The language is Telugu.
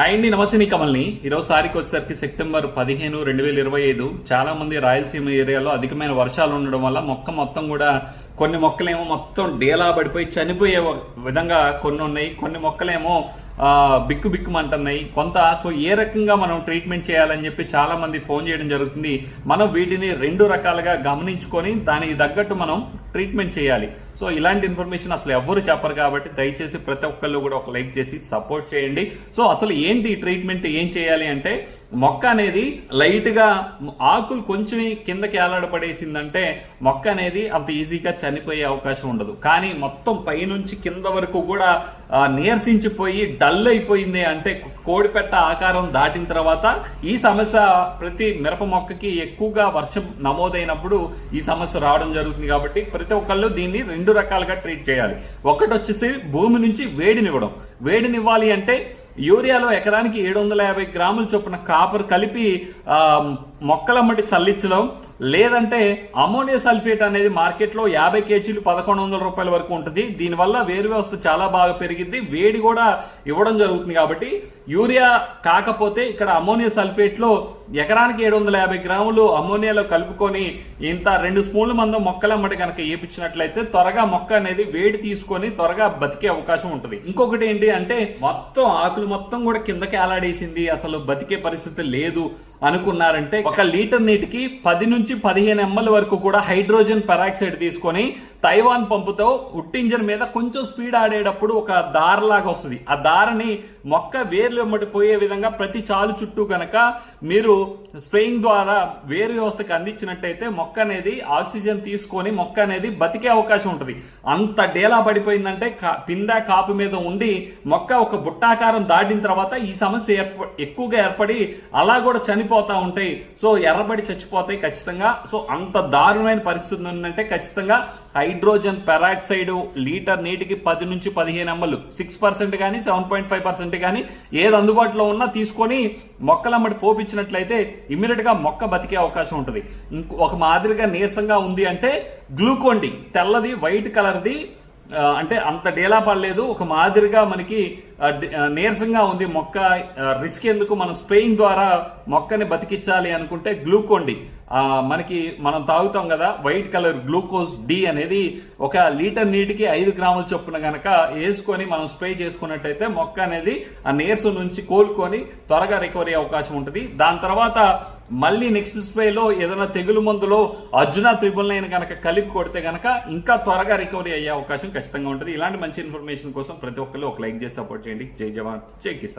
హాయ్ అండి నమస్తే నీ కమల్ని. ఈరోజు తారీఖు వచ్చేసరికి సెప్టెంబర్ పదిహేను రెండు వేల ఇరవై ఐదు. చాలామంది రాయలసీమ ఏరియాలో అధికమైన వర్షాలు ఉండడం వల్ల మొక్క మొత్తం కూడా కొన్ని మొక్కలేమో మొత్తం డేలా పడిపోయి చనిపోయే విధంగా కొన్ని ఉన్నాయి. కొన్ని మొక్కలేమో బిక్కు బిక్కుమంటున్నాయి. కొంత సో ఏ రకంగా మనం ట్రీట్మెంట్ చేయాలని చెప్పి చాలామంది ఫోన్ చేయడం జరుగుతుంది. మనం వీటిని రెండు రకాలుగా గమనించుకొని దానికి తగ్గట్టు మనం ట్రీట్మెంట్ చేయాలి. సో ఇలాంటి ఇన్ఫర్మేషన్ అసలు ఎవ్వరు చెప్పరు కాబట్టి దయచేసి ప్రతి ఒక్కళ్ళు కూడా ఒక లైక్ చేసి సపోర్ట్ చేయండి. సో అసలు ఏంటి ట్రీట్మెంట్ ఏం చేయాలి అంటే మొక్క అనేది లైట్గా ఆకులు కొంచెం కిందకి ఏలాడపడేసిందంటే మొక్క అనేది అంత ఈజీగా చనిపోయే అవకాశం ఉండదు. కానీ మొత్తం పైనుంచి కింద వరకు కూడా నీరసించిపోయి డల్ అయిపోయింది అంటే కోడిపెట్ట ఆకారం దాటిన తర్వాత ఈ సమస్య ప్రతి మిరప మొక్కకి ఎక్కువగా వర్షం నమోదైనప్పుడు ఈ సమస్య రావడం జరుగుతుంది కాబట్టి ప్రతి ఒక్కళ్ళు దీన్ని రెండు రకాలుగా ట్రీట్ చేయాలి. ఒకటి వచ్చేసి భూమి నుంచి వేడినివ్వడం వేడినివ్వాలి అంటే యూరియాలో ఎకరానికి ఏడు వందల యాభై గ్రాముల చొప్పున కాపర్ కలిపి మొక్కలమ్మటి చల్లించడం లేదంటే అమోనియా సల్ఫేట్ అనేది మార్కెట్లో యాభై కేజీలు పదకొండు వందల రూపాయల వరకు ఉంటుంది. దీనివల్ల వేరు వ్యవస్థ చాలా బాగా పెరిగిద్ది. వేడి కూడా ఇవ్వడం జరుగుతుంది కాబట్టి యూరియా కాకపోతే ఇక్కడ అమోనియా సల్ఫేట్లో ఎకరానికి ఏడు వందల యాభై గ్రాములు అమోనియాలో కలుపుకొని ఇంత రెండు స్పూన్ల మందం మొక్కలమ్మటి కనుక ఏపించినట్లయితే త్వరగా మొక్క అనేది వేడి తీసుకొని త్వరగా బతికే అవకాశం ఉంటుంది. ఇంకొకటి ఏంటి అంటే మొత్తం ఆకులు మొత్తం కూడా కిందకి ఆలాడేసింది. అసలు బతికే పరిస్థితి లేదు. అనుకున్నారంటే ఒక లీటర్ నీటికి పది నుంచి పదిహేను ఎంఎల్ వరకు కూడా హైడ్రోజన్ పెరాక్సైడ్ తీసుకొని తైవాన్ పంపుతో ఉట్టింజన్ మీద కొంచెం స్పీడ్ ఆడేటప్పుడు ఒక దారలాగా వస్తుంది. ఆ దారని మొక్క వేర్లు వెంబడి పోయే విధంగా ప్రతి చాలు చుట్టూ కనుక మీరు స్ప్రేయింగ్ ద్వారా వేరు వ్యవస్థకు అందించినట్టయితే మొక్క అనేది ఆక్సిజన్ తీసుకొని మొక్క అనేది బతికే అవకాశం ఉంటుంది. అంత డేలా పడిపోయిందంటే కా- పింద కాపు మీద ఉండి మొక్క ఒక బుట్టాకారం దాటిన తర్వాత ఈ సమస్య ఏర్ప ఎక్కువగా ఏర్పడి అలా కూడా చనిపోతూ ఉంటాయి. సో ఎర్రబడి చచ్చిపోతాయి ఖచ్చితంగా. సో అంత దారుణమైన పరిస్థితి ఉందంటే ఖచ్చితంగా హైడ్రోజన్ పెరాక్సైడ్ లీటర్ నీటికి పది నుంచి పదిహేను ఎంఎల్ సిక్స్ పర్సెంట్ కానీ సెవెన్ పాయింట్ ఫైవ్ పర్సెంట్ కానీ ఏది అందుబాటులో ఉన్నా తీసుకొని మొక్కలమ్మటి పోపించినట్లయితే ఇమ్మీడియట్గా మొక్క బతికే అవకాశం ఉంటుంది. ఒక మాదిరిగా నీరసంగా ఉంది అంటే గ్లూకోండి తెల్లది వైట్ కలర్ది అంటే అంత డేలా పడలేదు. ఒక మాదిరిగా మనకి నీరసంగా ఉంది మొక్క రిస్క్ ఎందుకు? మనం స్ప్రేయింగ్ ద్వారా మొక్కని బతికించాలి అనుకుంటే గ్లూకోన్ డి మనకి మనం తాగుతాం కదా వైట్ కలర్ గ్లూకోజ్ డి అనేది ఒక లీటర్ నీటికి ఐదు గ్రాముల చొప్పున కనుక వేసుకొని మనం స్ప్రే చేసుకున్నట్టయితే మొక్క అనేది ఆ నీరసం నుంచి కోలుకొని త్వరగా రికవరీ అవకాశం ఉంటుంది. దాని తర్వాత మళ్ళీ నెక్స్ట్ స్ప్రేలో ఏదైనా తెగులు మందులో అర్జున త్రిబుల్ నైన్ కనుక కలిపి కొడితే కనుక ఇంకా త్వరగా రికవరీ అయ్యే అవకాశం ఖచ్చితంగా ఉంటుంది. ఇలాంటి మంచి ఇన్ఫర్మేషన్ కోసం ప్రతి ఒక్కరు ఒక లైక్ చేసి సపోర్ట్ చేయండి జై జవాన్. జై కిసాన్.